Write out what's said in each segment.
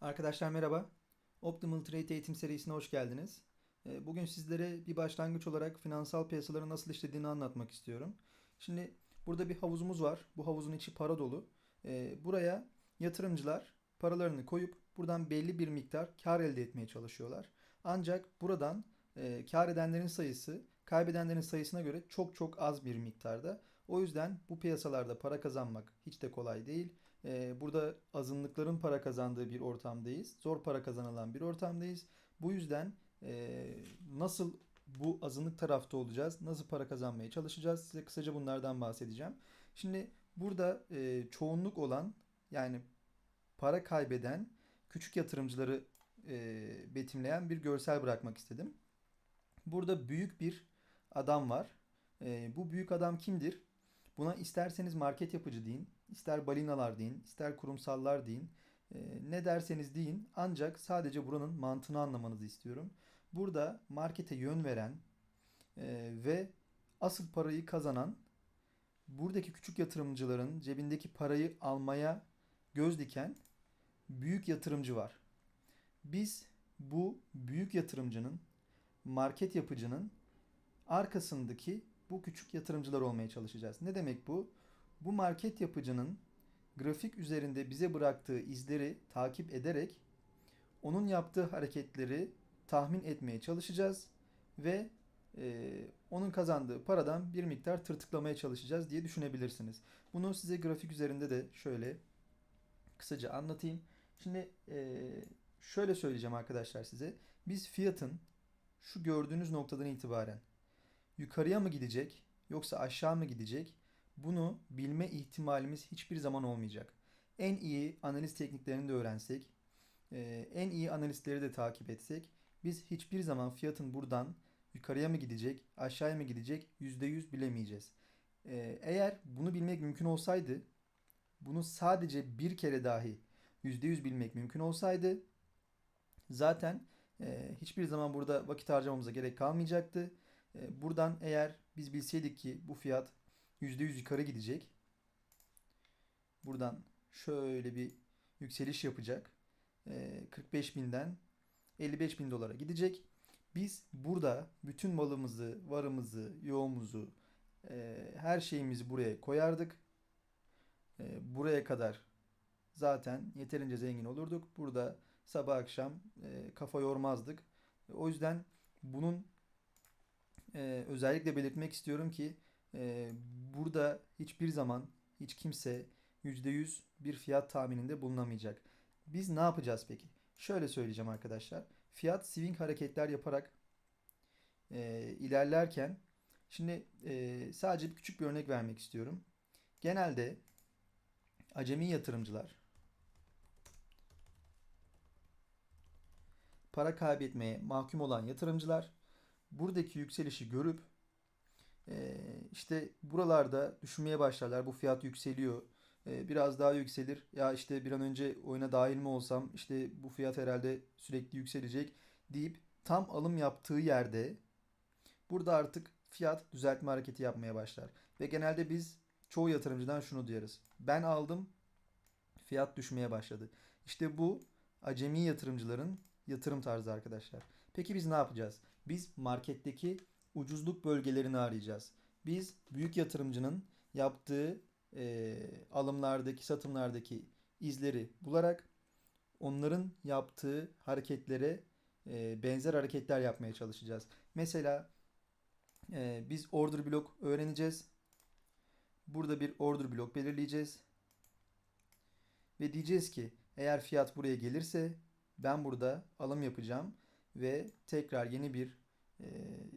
Arkadaşlar merhaba. Optimal Trade eğitim serisine hoş geldiniz. Ee, Bugün sizlere bir başlangıç olarak finansal piyasaların nasıl işlediğini anlatmak istiyorum. Şimdi burada bir havuzumuz var. Bu havuzun içi para dolu. Ee, Buraya yatırımcılar paralarını koyup buradan belli bir miktar kar elde etmeye çalışıyorlar. Ancak buradan e, kar edenlerin sayısı kaybedenlerin sayısına göre çok çok az bir miktarda. O yüzden bu piyasalarda para kazanmak hiç de kolay değil. Ee, burada azınlıkların para kazandığı bir ortamdayız. Zor para kazanılan bir ortamdayız. Bu yüzden e, nasıl bu azınlık tarafta olacağız? Nasıl para kazanmaya çalışacağız? Size kısaca bunlardan bahsedeceğim. Şimdi burada e, çoğunluk olan yani para kaybeden küçük yatırımcıları e, betimleyen bir görsel bırakmak istedim. Burada büyük bir adam var. Bu büyük adam kimdir? Buna isterseniz market yapıcı deyin, ister balinalar deyin, ister kurumsallar deyin. E, ne derseniz deyin. Ancak sadece buranın mantığını anlamanızı istiyorum. Burada markete yön veren e, ve asıl parayı kazanan buradaki küçük yatırımcıların cebindeki parayı almaya göz diken büyük yatırımcı var. Biz bu büyük yatırımcının, market yapıcının arkasındaki bu küçük yatırımcılar olmaya çalışacağız. Ne demek bu? Bu market yapıcının grafik üzerinde bize bıraktığı izleri takip ederek onun yaptığı hareketleri tahmin etmeye çalışacağız ve e, onun kazandığı paradan bir miktar tırtıklamaya çalışacağız diye düşünebilirsiniz. Bunu size grafik üzerinde de şöyle kısaca anlatayım. Şimdi e, şöyle söyleyeceğim arkadaşlar size. Biz fiyatın şu gördüğünüz noktadan itibaren yukarıya mı gidecek yoksa aşağı mı gidecek? Bunu bilme ihtimalimiz hiçbir zaman olmayacak. En iyi analiz tekniklerini de öğrensek, e, en iyi analistleri de takip etsek biz hiçbir zaman fiyatın buradan yukarıya mı gidecek, aşağıya mı gidecek %100 bilemeyeceğiz. E, Eğer bunu bilmek mümkün olsaydı, bunu sadece bir kere dahi %100 bilmek mümkün olsaydı zaten e, hiçbir zaman burada vakit harcamamıza gerek kalmayacaktı. Buradan eğer biz bilseydik ki bu fiyat %100 yukarı gidecek. Buradan şöyle bir yükseliş yapacak. E, 45 binden 55 bin dolara gidecek. Biz burada bütün malımızı, varımızı, yoğumuzu, e, her şeyimizi buraya koyardık. E, buraya kadar zaten yeterince zengin olurduk. Burada sabah akşam e, kafa yormazdık. O yüzden bunun özellikle belirtmek istiyorum ki e, burada hiçbir zaman hiç kimse %100 bir fiyat tahmininde bulunamayacak. Biz ne yapacağız peki? Şöyle söyleyeceğim arkadaşlar. Fiyat swing hareketler yaparak e, ilerlerken şimdi e, sadece bir küçük bir örnek vermek istiyorum. Genelde acemi yatırımcılar para kaybetmeye mahkum olan yatırımcılar buradaki yükselişi görüp işte buralarda düşünmeye başlarlar. Bu fiyat yükseliyor. E, biraz daha yükselir. Ya işte bir an önce oyuna dahil mi olsam işte bu fiyat herhalde sürekli yükselecek deyip tam alım yaptığı yerde burada artık fiyat düzeltme hareketi yapmaya başlar. Ve genelde biz çoğu yatırımcıdan şunu duyarız. Ben aldım fiyat düşmeye başladı. İşte bu acemi yatırımcıların yatırım tarzı arkadaşlar. Peki biz ne yapacağız? Biz marketteki ucuzluk bölgelerini arayacağız. Biz büyük yatırımcının yaptığı e, alımlardaki, satımlardaki izleri bularak onların yaptığı hareketlere e, benzer hareketler yapmaya çalışacağız. Mesela e, biz order block öğreneceğiz. Burada bir order block belirleyeceğiz. Ve diyeceğiz ki eğer fiyat buraya gelirse ben burada alım yapacağım ve tekrar yeni bir e,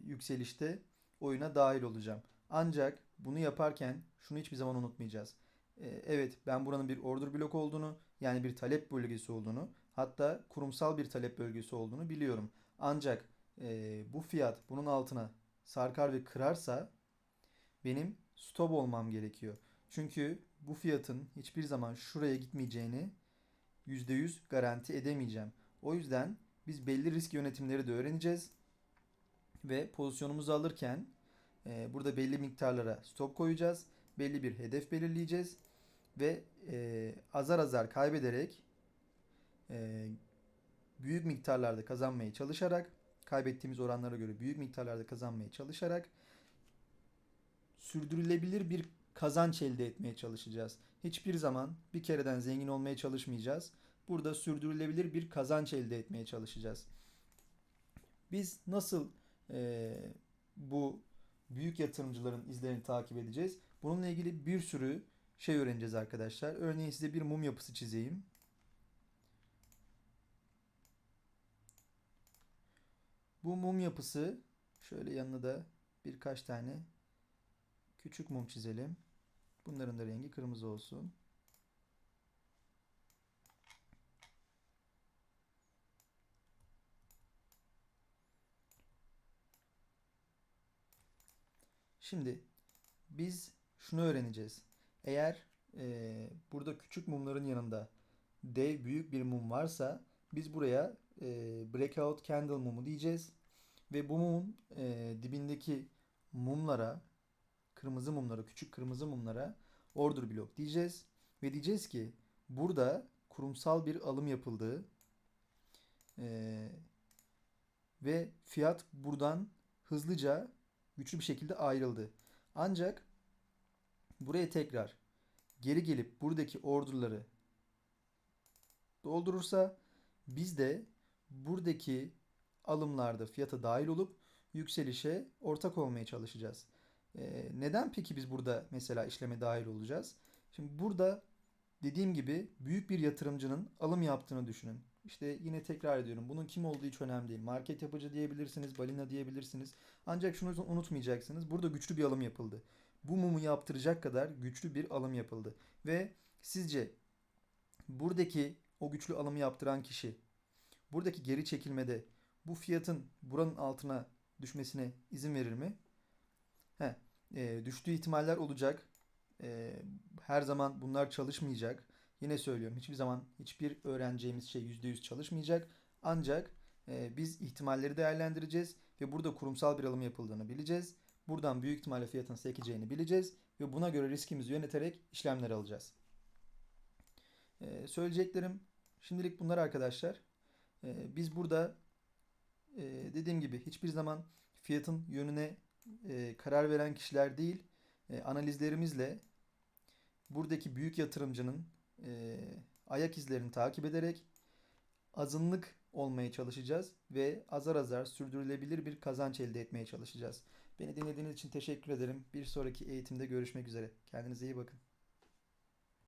yükselişte oyuna dahil olacağım. Ancak bunu yaparken şunu hiçbir zaman unutmayacağız. E, evet ben buranın bir order blok olduğunu yani bir talep bölgesi olduğunu hatta kurumsal bir talep bölgesi olduğunu biliyorum. Ancak e, bu fiyat bunun altına sarkar ve kırarsa benim stop olmam gerekiyor. Çünkü bu fiyatın hiçbir zaman şuraya gitmeyeceğini %100 garanti edemeyeceğim. O yüzden biz belli risk yönetimleri de öğreneceğiz. Ve pozisyonumuzu alırken e, burada belli miktarlara stop koyacağız. Belli bir hedef belirleyeceğiz. Ve e, azar azar kaybederek e, büyük miktarlarda kazanmaya çalışarak, kaybettiğimiz oranlara göre büyük miktarlarda kazanmaya çalışarak sürdürülebilir bir kazanç elde etmeye çalışacağız. Hiçbir zaman bir kereden zengin olmaya çalışmayacağız. Burada sürdürülebilir bir kazanç elde etmeye çalışacağız. Biz nasıl e, bu büyük yatırımcıların izlerini takip edeceğiz? Bununla ilgili bir sürü şey öğreneceğiz arkadaşlar. Örneğin size bir mum yapısı çizeyim. Bu mum yapısı şöyle yanına da birkaç tane küçük mum çizelim. Bunların da rengi kırmızı olsun. Şimdi biz şunu öğreneceğiz. Eğer e, burada küçük mumların yanında dev büyük bir mum varsa biz buraya e, breakout candle mumu diyeceğiz. Ve bu mumun e, dibindeki mumlara, kırmızı mumlara, küçük kırmızı mumlara order block diyeceğiz. Ve diyeceğiz ki burada kurumsal bir alım yapıldığı e, ve fiyat buradan hızlıca güçlü bir şekilde ayrıldı. Ancak buraya tekrar geri gelip buradaki orderları doldurursa biz de buradaki alımlarda fiyata dahil olup yükselişe ortak olmaya çalışacağız. Ee, neden peki biz burada mesela işleme dahil olacağız? Şimdi burada dediğim gibi büyük bir yatırımcının alım yaptığını düşünün. İşte yine tekrar ediyorum. Bunun kim olduğu hiç önemli değil. Market yapıcı diyebilirsiniz, balina diyebilirsiniz. Ancak şunu unutmayacaksınız. Burada güçlü bir alım yapıldı. Bu mumu yaptıracak kadar güçlü bir alım yapıldı. Ve sizce buradaki o güçlü alımı yaptıran kişi buradaki geri çekilmede bu fiyatın buranın altına düşmesine izin verir mi? He, e, düştüğü ihtimaller olacak. E, her zaman bunlar çalışmayacak. Yine söylüyorum hiçbir zaman hiçbir öğreneceğimiz şey %100 çalışmayacak. Ancak e, biz ihtimalleri değerlendireceğiz ve burada kurumsal bir alım yapıldığını bileceğiz. Buradan büyük ihtimalle fiyatın sekeceğini bileceğiz ve buna göre riskimizi yöneterek işlemler alacağız. E, söyleyeceklerim şimdilik bunlar arkadaşlar. E, biz burada e, dediğim gibi hiçbir zaman fiyatın yönüne e, karar veren kişiler değil, e, analizlerimizle buradaki büyük yatırımcının e, ayak izlerini takip ederek azınlık olmaya çalışacağız ve azar azar sürdürülebilir bir kazanç elde etmeye çalışacağız. Beni dinlediğiniz için teşekkür ederim. Bir sonraki eğitimde görüşmek üzere. Kendinize iyi bakın.